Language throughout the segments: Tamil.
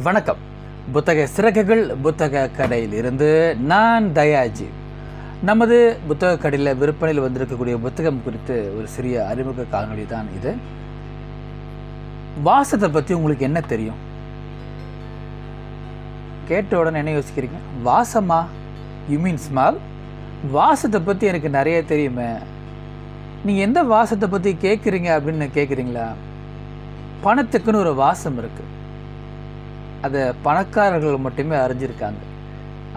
வணக்கம். புத்தக சிறகுகள் புத்தக கடையிலிருந்து நான் தயாஜி. நமது புத்தக கடையில் விற்பனையில் வந்திருக்கக்கூடிய புத்தகம் குறித்து ஒரு சிறிய அறிமுக காணொலி தான் இது. வாசத்தை பற்றி உங்களுக்கு என்ன தெரியும்? கேட்ட உடனே என்ன யோசிக்கிறீங்க? வாசமா? யூ மீன் ஸ்மால் வாசத்தை பற்றி எனக்கு நிறைய தெரியுமே. நீங்கள் எந்த வாசத்தை பற்றி கேட்குறீங்க அப்படின்னு கேட்குறீங்களா பணத்துக்குன்னு ஒரு வாசம் இருக்குது அதை பணக்காரர்கள் மட்டுமே அறிஞ்சிருக்காங்க.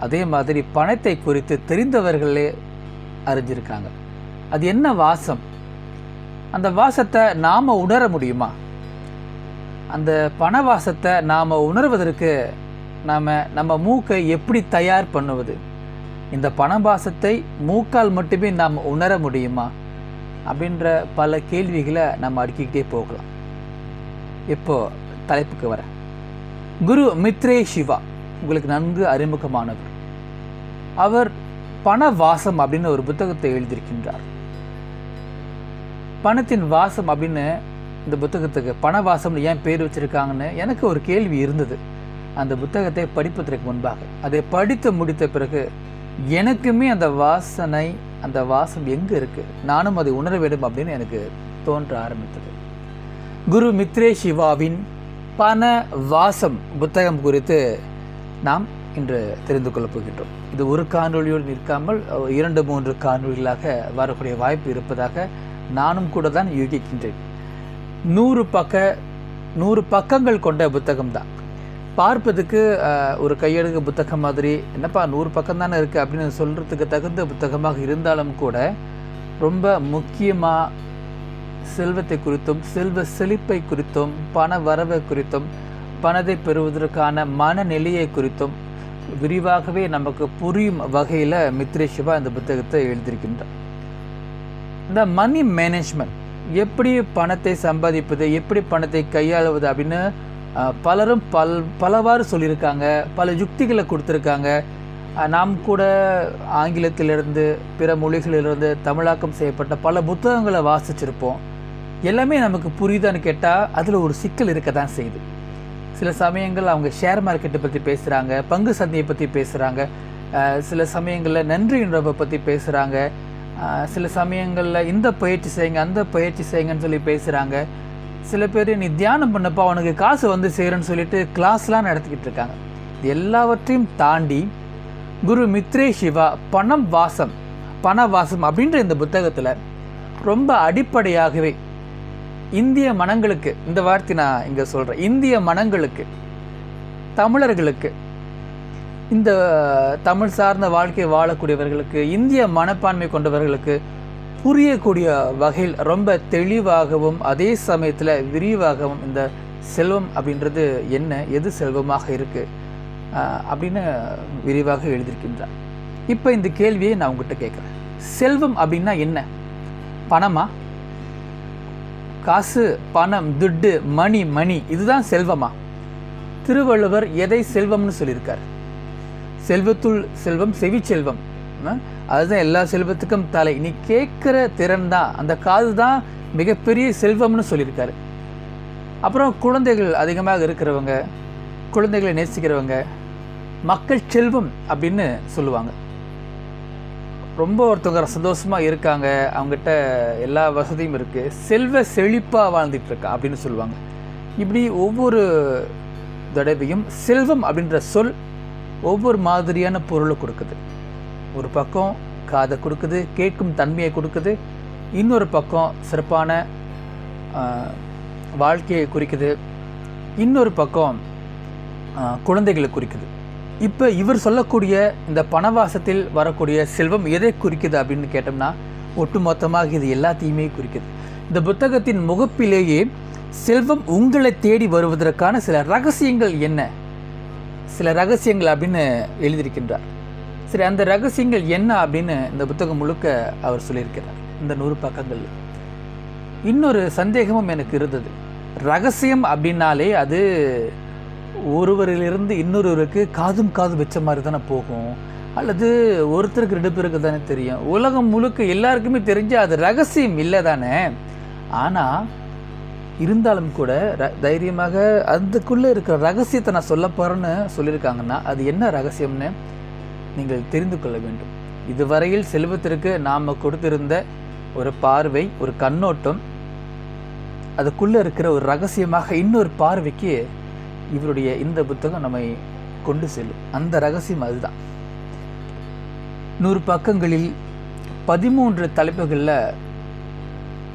அதே மாதிரி பணத்தை குறித்து தெரிந்தவர்களே அறிஞ்சிருக்காங்க. அது என்ன வாசம்? அந்த வாசத்தை நாம் உணர முடியுமா? அந்த பண வாசத்தை நாம் உணர்வதற்கு நாம் நம்ம மூக்கை எப்படி தயார் பண்ணுவது? இந்த பண வாசத்தை மூக்கால் மட்டுமே நாம் உணர முடியுமா? அப்படின்ற பல கேள்விகளை நம்ம அடுக்கிக்கிட்டே போகலாம். இப்போது தலைப்புக்கு வரேன். குரு மித்ரே சிவா உங்களுக்கு நன்கு அறிமுகமானவர். அவர் பண வாசம் அப்படின்னு ஒரு புத்தகத்தை எழுதியிருக்கின்றார். பணத்தின் வாசம் அப்படின்னு இந்த புத்தகத்துக்கு பண வாசம்னு ஏன் பேர் வச்சிருக்காங்கன்னு எனக்கு ஒரு கேள்வி இருந்தது. அந்த புத்தகத்தை படிப்பதற்கு முன்பாக. அதை படித்து முடித்த பிறகு எனக்குமே அந்த வாசனை அந்த வாசம் எங்கே இருக்குது நானும் அதை உணர வேண்டும் அப்படின்னு எனக்கு தோன்ற ஆரம்பித்தது. குரு மித்ரே சிவாவின் பண வாசம் புத்தகம் குறித்து நாம் இன்று தெரிந்து கொள்ளப் போகின்றோம். இது ஒரு காணொலியோடு நிற்காமல் இரண்டு மூன்று காணொலிகளாக வரக்கூடிய வாய்ப்பு இருப்பதாக நானும் கூட தான் யூகிக்கின்றேன். நூறு பக்க நூறு பக்கங்கள் கொண்ட புத்தகம் தான். பார்ப்பதுக்கு ஒரு கையெழுகு புத்தகம் மாதிரி என்னப்பா நூறு பக்கம் தானே இருக்குது அப்படின்னு சொல்கிறதுக்கு தகுந்த புத்தகமாக இருந்தாலும் கூட ரொம்ப முக்கியமாக செல்வத்தை குறித்தும் செல்வ செழிப்பை குறித்தும் பண வரவை குறித்தும் பணத்தை பெறுவதற்கான மனநிலையை குறித்தும் விரிவாகவே நமக்கு புரியும் வகையில் மித்ரே சிவா இந்த புத்தகத்தை எழுதியிருக்கின்றார். இந்த மணி மேனேஜ்மெண்ட் எப்படி பணத்தை சம்பாதிப்பது எப்படி பணத்தை கையாளுவது அப்படின்னு பலரும் பல் பலவாறு சொல்லியிருக்காங்க பல யுக்திகளை கொடுத்துருக்காங்க. நாம் கூட ஆங்கிலத்திலிருந்து பிற மொழிகளிலிருந்து தமிழாக்கம் செய்யப்பட்ட பல புத்தகங்களை வாசிச்சிருப்போம். எல்லாமே நமக்கு புரியுதான்னு கேட்டால் அதில் ஒரு சிக்கல் இருக்க தான் செய்யுது. சில சமயங்கள் அவங்க ஷேர் மார்க்கெட்டை பற்றி பேசுகிறாங்க பங்கு சந்தையை பற்றி பேசுகிறாங்க சில சமயங்களில் நன்றி உணர்வை பற்றி பேசுகிறாங்க சில சமயங்களில் இந்த பயிற்சி செய்யுங்க அந்த பயிற்சி செய்யுங்கன்னு சொல்லி பேசுகிறாங்க சில பேர் நீ தியானம் பண்ணப்போ அவனுக்கு காசு வந்து சேருன்னு சொல்லிட்டு கிளாஸ்லாம் நடத்திக்கிட்டு இருக்காங்க. இது எல்லாவற்றையும் தாண்டி குரு மித்ரே சிவா பணம் வாசம் பண வாசம் அப்படின்ற இந்த புத்தகத்தில் ரொம்ப அடிப்படையாகவே இந்திய மனங்களுக்கு இந்த வார்த்தை நான் இங்கே சொல்கிறேன் இந்திய மனங்களுக்கு தமிழர்களுக்கு இந்த தமிழ் சார்ந்த வாழ்க்கையை வாழக்கூடியவர்களுக்கு இந்திய மனப்பான்மை கொண்டவர்களுக்கு புரியக்கூடிய வகையில் ரொம்ப தெளிவாகவும் அதே சமயத்தில் விரிவாகவும் இந்த செல்வம் அப்படின்றது என்ன எது செல்வமாக இருக்குது அப்படின்னு விரிவாக எழுதியிருக்கின்றார். இப்போ இந்த கேள்வியை நான் உங்ககிட்ட கேட்குறேன். செல்வம் அப்படின்னா என்ன? பணமா? காசு பணம் துட்டு மணி மணி இதுதான் செல்வமா? திருவள்ளுவர் எதை செல்வம்னு சொல்லியிருக்கார்? செல்வத்துள் செல்வம் செவி செல்வம். அதுதான் எல்லா செல்வத்துக்கும் தலை. நீ கேட்குற திறன் தான். அந்த காது தான் மிகப்பெரிய செல்வம்னு சொல்லியிருக்காரு. அப்புறம் குழந்தைகள் அதிகமாக இருக்கிறவங்க குழந்தைகளை நேசிக்கிறவங்க மக்கள் செல்வம் அப்படின்னு சொல்லுவாங்க. ரொம்ப ஒருத்தவங்க சந்தோஷமாக இருக்காங்க. அவங்ககிட்ட எல்லா வசதியும் இருக்குது செல்வ செழிப்பாக வாழ்ந்துட்டுருக்கா அப்படின்னு சொல்லுவாங்க. இப்படி ஒவ்வொரு தடவையும் செல்வம் அப்படின்ற சொல் ஒவ்வொரு மாதிரியான பொருளை கொடுக்குது. ஒரு பக்கம் காதை கொடுக்குது கேட்கும் தன்மையை கொடுக்குது. இன்னொரு பக்கம் சிறப்பான வாழ்க்கையை குறிக்குது. இன்னொரு பக்கம் குழந்தைகளை குறிக்குது. இப்போ இவர் சொல்லக்கூடிய இந்த பணவாசத்தில் வரக்கூடிய செல்வம் எதை குறிக்குது அப்படின்னு கேட்டோம்னா ஒட்டுமொத்தமாக இது எல்லாத்தையுமே குறிக்குது. இந்த புத்தகத்தின் முகப்பிலேயே செல்வம் உங்களை தேடி வருவதற்கான சில ரகசியங்கள் என்ன? சில ரகசியங்கள் அப்படின்னு எழுதியிருக்கின்றார். சரி அந்த ரகசியங்கள் என்ன அப்படின்னு இந்த புத்தகம் முழுக்க அவர் சொல்லியிருக்கிறார். இந்த நூறு பக்கங்கள் இன்னொரு சந்தேகமும் எனக்கு இருந்தது. ரகசியம் அப்படின்னாலே அது ஒருவரிலிருந்து இன்னொருவருக்கு காதும் காதும் வச்ச மாதிரி தானே போகும். அல்லது ஒருத்தருக்கு ரெண்டு பேருக்கு தானே தெரியும். உலகம் முழுக்க எல்லாருக்குமே தெரிஞ்ச அது ரகசியம் இல்லை தானே. ஆனால் இருந்தாலும் கூட ர- தைரியமாக அதுக்குள்ளே இருக்கிற ரகசியத்தை நான் சொல்ல போகிறேன்னு சொல்லியிருக்காங்கன்னா அது என்ன ரகசியம்னு நீங்கள் தெரிந்து கொள்ள வேண்டும். இதுவரையில் செல்வத்திற்கு நாம் கொடுத்திருந்த ஒரு பார்வை ஒரு கண்ணோட்டம் அதுக்குள்ளே இருக்கிற ஒரு ரகசியமாக இன்னொரு பார்வைக்கு இவருடைய இந்த புத்தகம் நம்மை கொண்டு செல்லும். அந்த ரகசியம் அதுதான். நூறு பக்கங்களில் பதிமூன்று தலைப்புகளில்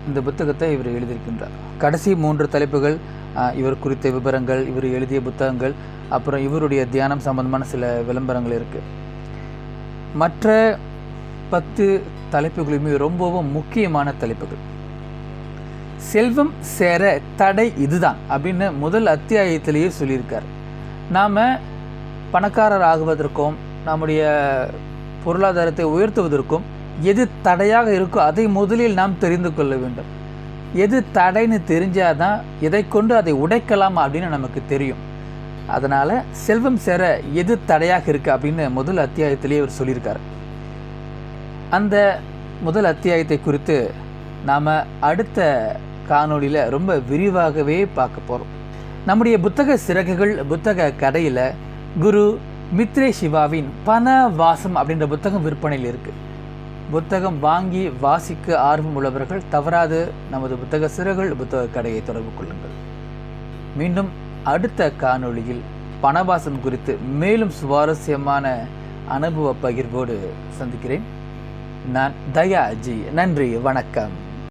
இந்த புத்தகத்தை இவர் எழுதியிருக்கின்றார். கடைசி மூன்று தலைப்புகள் இவர் குறித்த விவரங்கள் இவர் எழுதிய புத்தகங்கள் அப்புறம் இவருடைய தியானம் சம்பந்தமான சில விளம்பரங்கள் இருக்குது மற்ற பத்து தலைப்புகளுமே ரொம்பவும் முக்கியமான தலைப்புகள். செல்வம் சேர தடை இதுதான் அப்படின்னு முதல் அத்தியாயத்திலேயே சொல்லியிருக்கார். நாம் பணக்காரர் ஆகுவதற்கும் நம்முடைய பொருளாதாரத்தை உயர்த்துவதற்கும் எது தடையாக இருக்கோ அதை முதலில் நாம் தெரிந்து கொள்ள வேண்டும். எது தடைன்னு தெரிஞ்சால் தான் எதை கொண்டு அதை உடைக்கலாம் அப்படின்னு நமக்கு தெரியும். அதனால் செல்வம் சேர எது தடையாக இருக்குது அப்படின்னு முதல் அத்தியாயத்திலேயே அவர் சொல்லியிருக்கார். அந்த முதல் அத்தியாயத்தை குறித்து நாம் அடுத்த காணொலியில் ரொம்ப விரிவாகவே பார்க்க போகிறோம் நம்முடைய புத்தக சிறகுகள் புத்தக கடையில் குரு மித்ரே சிவாவின் பண வாசம் அப்படின்ற புத்தகம் விற்பனையில் இருக்குது புத்தகம் வாங்கி வாசிக்க ஆர்வம் உள்ளவர்கள் தவறாது நமது புத்தக சிறகுகள் புத்தக கடையை தொடர்பு கொள்ளுங்கள். மீண்டும் அடுத்த காணொளியில் பணவாசம் குறித்து மேலும் சுவாரஸ்யமான அனுபவ பகிர்வோடு சந்திக்கிறேன். நான் தயா ஜி நன்றி வணக்கம்.